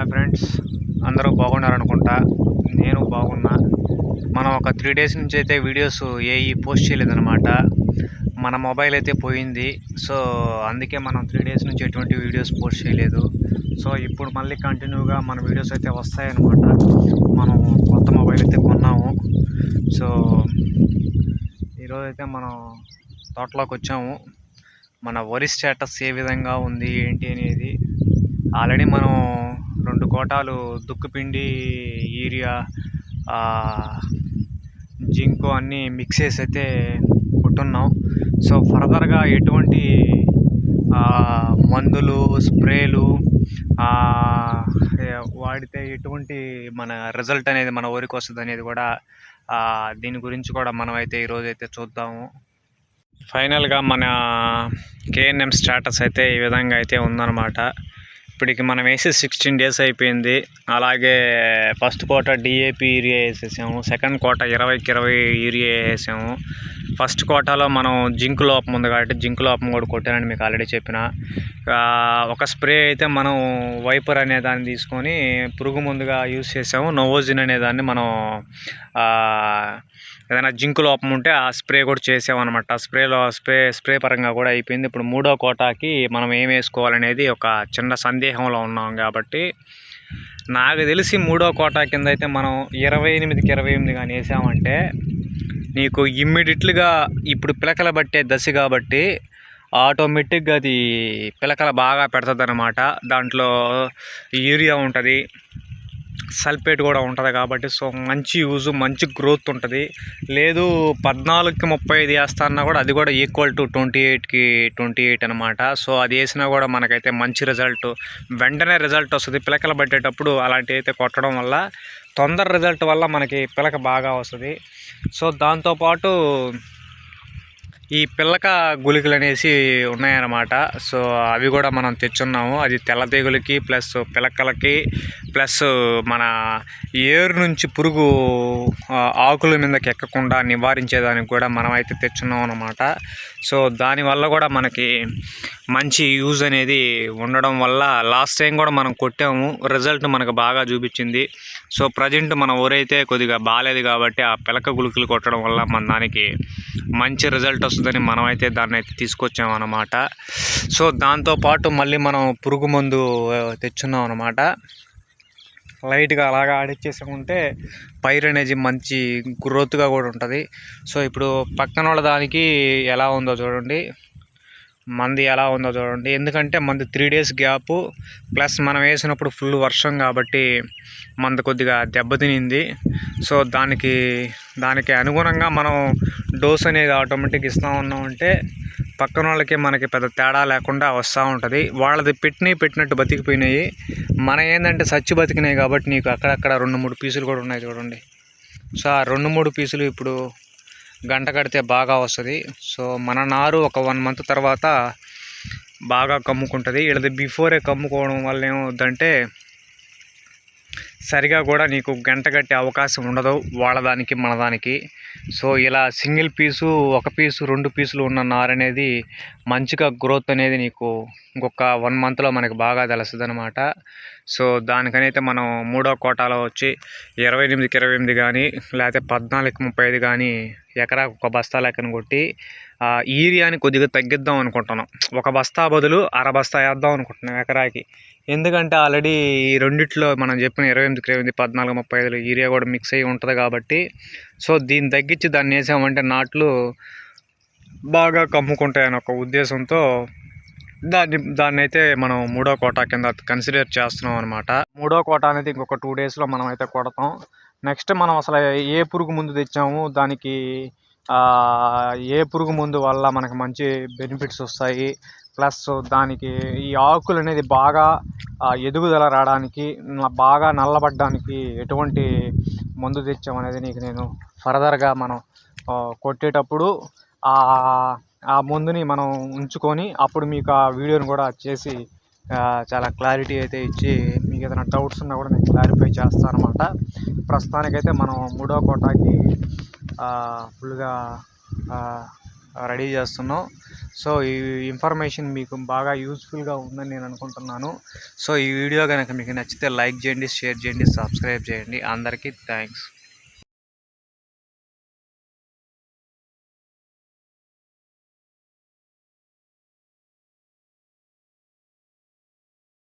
Hi friends. అందరూ బాగున్నారనుకుంటా. నేను బాగున్నా. మనం ఒక త్రీ డేస్ నుంచి అయితే వీడియోస్ ఏవి పోస్ట్ చేయలేదన్నమాట. మన మొబైల్ అయితే పోయింది. సో అందుకే మనం త్రీ డేస్ నుంచి ఎటువంటి వీడియోస్ పోస్ట్ చేయలేదు. సో ఇప్పుడు మళ్ళీ కంటిన్యూగా మన వీడియోస్ అయితే వస్తాయన్నమాట. మనం కొత్త మొబైల్ అయితే కొన్నాము. సో ఈరోజైతే మనం తోటలోకి వచ్చాము. మన వరి స్టేటస్ ఏ విధంగా ఉంది ఏంటి అనేది ఆల్రెడీ మనం రెండు కోటాలు దుక్కుపిండి యూరియా జింకు అన్నీ మిక్స్ చేసి అయితే కొట్టున్నాం. సో ఫర్దర్గా ఎటువంటి మందులు స్ప్రేలు వాడితే ఎటువంటి మన రిజల్ట్ అనేది మన ఊరికి వస్తుంది అనేది కూడా దీని గురించి కూడా మనం అయితే ఈరోజు అయితే చూద్దాము. ఫైనల్గా మన కేఎన్ఎం స్టేటస్ అయితే ఈ విధంగా అయితే ఉందన్నమాట. ఇప్పటికి మనం వేసి సిక్స్టీన్ డేస్ అయిపోయింది. అలాగే ఫస్ట్ కోట డిఏపి యూరియా వేసేసాము. సెకండ్ కోట ఇరవైకి ఇరవై యూరియా వేసాము ఫస్ట్ కోటాలో మనం జింక్ లోపం ఉంది కాబట్టి జింక్ లోపం కూడా కొట్టానని మీకు ఆల్రెడీ చెప్పిన. ఒక స్ప్రే అయితే మనం వైపర్ అనే దాన్ని తీసుకొని పురుగు ముందుగా యూజ్ చేసాము. నోవోజిన్ అనే దాన్ని మనం ఏదైనా జింక్ లోపం ఉంటే ఆ స్ప్రే కూడా చేసామన్నమాట. స్ప్రేలో స్ప్రే స్ప్రే పరంగా కూడా అయిపోయింది. ఇప్పుడు మూడో కోటాకి మనం ఏం వేసుకోవాలనేది ఒక చిన్న సందేహంలో ఉన్నాం కాబట్టి నాకు తెలిసి మూడో కోటా కింద అయితే మనం ఇరవై ఎనిమిదికి ఇరవై ఎనిమిది కానీ వేసామంటే నీకు ఇమ్మీడియట్లుగా ఇప్పుడు పిలకలు పట్టే దశ కాబట్టి ఆటోమేటిక్గా అది పిలకల బాగా పెడుతుంది అన్నమాట దాంట్లో యూరియా ఉంటుంది సల్ఫేట్ కూడా ఉంటుంది కాబట్టి సో మంచి యూజ్ మంచి గ్రోత్ ఉంటుంది. లేదు పద్నాలుగుకి ముప్పై ఐదు వేస్తాన్నా కూడా అది కూడా ఈక్వల్ టు ట్వంటీ ఎయిట్కి ట్వంటీ ఎయిట్ అనమాట సో అది వేసినా కూడా మనకైతే మంచి రిజల్ట్ వెంటనే రిజల్ట్ వస్తుంది. పిలకలు పట్టేటప్పుడు అలాంటివి అయితే కొట్టడం వల్ల తొందర రిజల్ట్ వల్ల మనకి పిలక బాగా వస్తుంది. సో దాంతోపాటు ఈ పిల్లక గుళికలు అనేసి ఉన్నాయన్నమాట. సో అవి కూడా మనం తెచ్చున్నాము. అది తెల్ల తెగులకి ప్లస్ పిలకలకి ప్లస్ మన ఏరు నుంచి పురుగు ఆకుల మీదకి ఎక్కకుండా నివారించేదానికి కూడా మనమైతే తెచ్చున్నాం అనమాట సో దానివల్ల కూడా మనకి మంచి యూజ్ అనేది ఉండడం వల్ల లాస్ట్ టైం కూడా మనం కొట్టాము. రిజల్ట్ మనకు బాగా చూపించింది. సో ప్రజెంట్ మన ఊరైతే కొద్దిగా బాగాలేదు కాబట్టి ఆ పిలక గుళికలు కొట్టడం వల్ల మన దానికి మంచి రిజల్ట్ వస్తుందని మనం అయితే దాన్ని అయితే తీసుకొచ్చాం అనమాట సో దాంతోపాటు మళ్ళీ మనం పురుగు మందు తెచ్చున్నాం అనమాట లైట్గా అలాగా ఆడిచ్చేసుకుంటే పైరు అనేది మంచి గ్రోత్గా కూడా ఉంటుంది. సో ఇప్పుడు పక్కన వాళ్ళ దానికి ఎలా ఉందో చూడండి. మంది ఎలా ఉందో చూడండి. ఎందుకంటే మంది త్రీ డేస్ గ్యాప్ ప్లస్ మనం వేసినప్పుడు ఫుల్ వర్షం కాబట్టి మంది కొద్దిగా దెబ్బతినింది. సో దానికి దానికి అనుగుణంగా మనం డోస్ అనేది ఆటోమేటిక్ ఇస్తూ ఉన్నామంటే పక్కన వాళ్ళకి మనకి పెద్ద తేడా లేకుండా వస్తూ ఉంటుంది. వాళ్ళది పెట్టినవి పెట్టినట్టు బతికిపోయినాయి. మన ఏంటంటే సచ్చి బతికినాయి కాబట్టి నీకు అక్కడక్కడ రెండు మూడు పీసులు కూడా ఉన్నాయి చూడండి. సో ఆ రెండు మూడు పీసులు ఇప్పుడు గంట కడితే బాగా వస్తుంది. సో మన నారు ఒక వన్ మంత్ తర్వాత బాగా కమ్ముకుంటుంది. వీళ్ళది బిఫోరే కమ్ముకోవడం వల్ల ఏమవుద్దంటే సరిగా కూడా నీకు గంట కట్టే అవకాశం ఉండదు వాళ్ళ దానికి మన దానికి సో ఇలా సింగిల్ పీసు ఒక పీసు రెండు పీసులు ఉన్న నారు అనేది మంచిగా గ్రోత్ అనేది నీకు ఇంకొక వన్ మంత్లో మనకి బాగా తెలుస్తుంది అనమాట సో దానికనైతే మనం మూడో కోటాలో వచ్చి ఇరవై ఎనిమిదికి ఇరవై ఎనిమిది కానీ లేకపోతే పద్నాలుగుకి ముప్పై ఐదు కానీ ఎకరాకు ఒక బస్తా లెక్కన కొట్టి ఆ యూరియాని కొద్దిగా తగ్గిద్దాం అనుకుంటున్నాం. ఒక బస్తా బదులు అర బస్తా వేద్దాం అనుకుంటున్నాం ఎకరాకి. ఎందుకంటే ఆల్రెడీ ఈ రెండిట్లో మనం చెప్పిన ఇరవై ఎనిమిది ఇరవై ఎనిమిది పద్నాలుగు ముప్పై ఐదులో యూరియా కూడా మిక్స్ అయ్యి ఉంటుంది కాబట్టి సో దీన్ని తగ్గించి దాన్ని వేసామంటే నాట్లు బాగా కమ్ముకుంటాయని ఒక ఉద్దేశంతో దాన్ని దాన్ని అయితే మనం మూడో కోట కింద కన్సిడర్ చేస్తున్నాం అనమాట మూడో కోటా అనేది ఇంకొక టూ డేస్లో మనం అయితే కొడతాం. నెక్స్ట్ మనం అసలు ఏ పురుగు ముందు తెచ్చాము దానికి ఏ పురుగు మందు వల్ల మనకి మంచి బెనిఫిట్స్ వస్తాయి ప్లస్ దానికి ఈ ఆకులు అనేది బాగా ఎదుగుదల రావడానికి బాగా నల్లబడ్డానికి ఎటువంటి మందు తెచ్చామనేది నీకు నేను ఫర్దర్గా మనం కొట్టేటప్పుడు ఆ మందుని మనం ఉంచుకొని అప్పుడు మీకు ఆ వీడియోని కూడా చేసి చాలా క్లారిటీ అయితే ఇచ్చి మీకు ఏదైనా డౌట్స్ ఉన్నా కూడా నేను క్లారిఫై చేస్తాను అనమాట ప్రస్తుతానికైతే మనం మూడో కోటాకి ఫుల్గా రెడీ చేస్తున్నాం సో ఈ ఇన్ఫర్మేషన్ మీకు బాగా యూస్ఫుల్గా ఉందని నేను అనుకుంటున్నాను. సో ఈ వీడియో కనుక మీకు నచ్చితే లైక్ చేయండి షేర్ చేయండి సబ్స్క్రైబ్ చేయండి. అందరికీ థ్యాంక్స్.